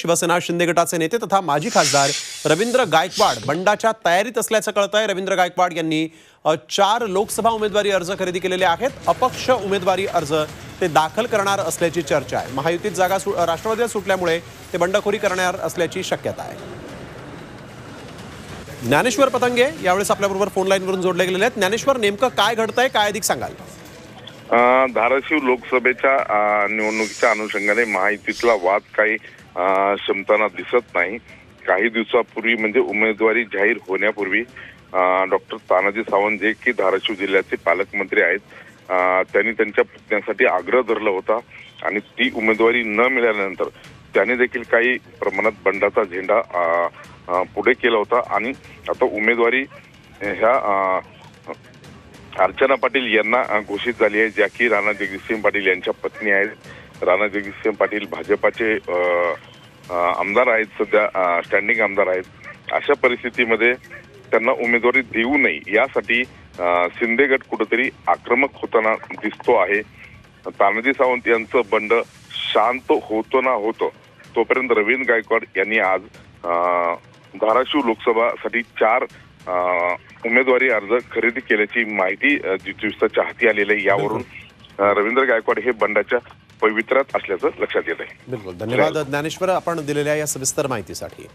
शिवसेना शिंदे गटाचे नेते तथा माजी खासदार रवींद्र गायकवाड बंडाच्या तयारीत असल्याचं कळत आहे रवींद्र गायकवाड यांनी चार लोकसभा उमेदवारी अर्ज खरेदी केलेले आहेत. अपक्ष उमेदवारी अर्ज ते दाखल करणार असल्याची चर्चा आहे. महायुतीत जागा सु राष्ट्रवादीला सुटल्यामुळे ते बंडखोरी करणार असल्याची शक्यता आहे. ज्ञानेश्वर पतंगे यावेळेस आपल्याबरोबर फोन लाईनवरून जोडले गेलेले आहेत. ज्ञानेश्वर नेमकं काय घडतंय? काय अधिक सांगाल? धाराशिव लोकसभेच्या निवडणुकीच्या अनुषंगाने महायुतीतला वाद काही क्षमताना दिसत नाही. काही दिवसापूर्वी म्हणजे उमेदवारी जाहीर होण्यापूर्वी डॉक्टर तानाजी सावंत जे की धाराशिव जिल्ह्याचे पालकमंत्री आहेत त्यांनी त्यांच्या पुतण्यासाठी आग्रह धरला होता आणि ती उमेदवारी न मिळाल्यानंतर त्याने देखील काही प्रमाणात बंडाचा झेंडा पुढे केला होता आणि आता उमेदवारी ह्या अर्चना पाटील यांना घोषित झाली आहे ज्या की राणा जगजितसिंह पाटील यांच्या पत्नी आहेत. राणा जगदीशसिंह पाटील भाजपाचे आमदार आहेत सध्या स्टँडिंग आमदार आहेत. अशा परिस्थितीमध्ये त्यांना उमेदवारी देऊ नये यासाठी शिंदे गट कुठेतरी आक्रमक होताना दिसतो आहे. तानाजी सावंत यांचं बंड शांत होतो ना होतं तोपर्यंत रवींद्र गायकवाड यांनी आज धाराशिव लोकसभासाठी चार उमेदवारी अर्ज खरेदी केल्याची माहिती अ, जितविसच्या हाती आलेली आहे यावरून रवींद्र गायकवाड हे बंडाच्या पवित्रात असल्याचं लक्षात येत आहे बिलकुल. धन्यवाद ज्ञानेश्वर. आपण दिलेल्या या सविस्तर माहितीसाठी.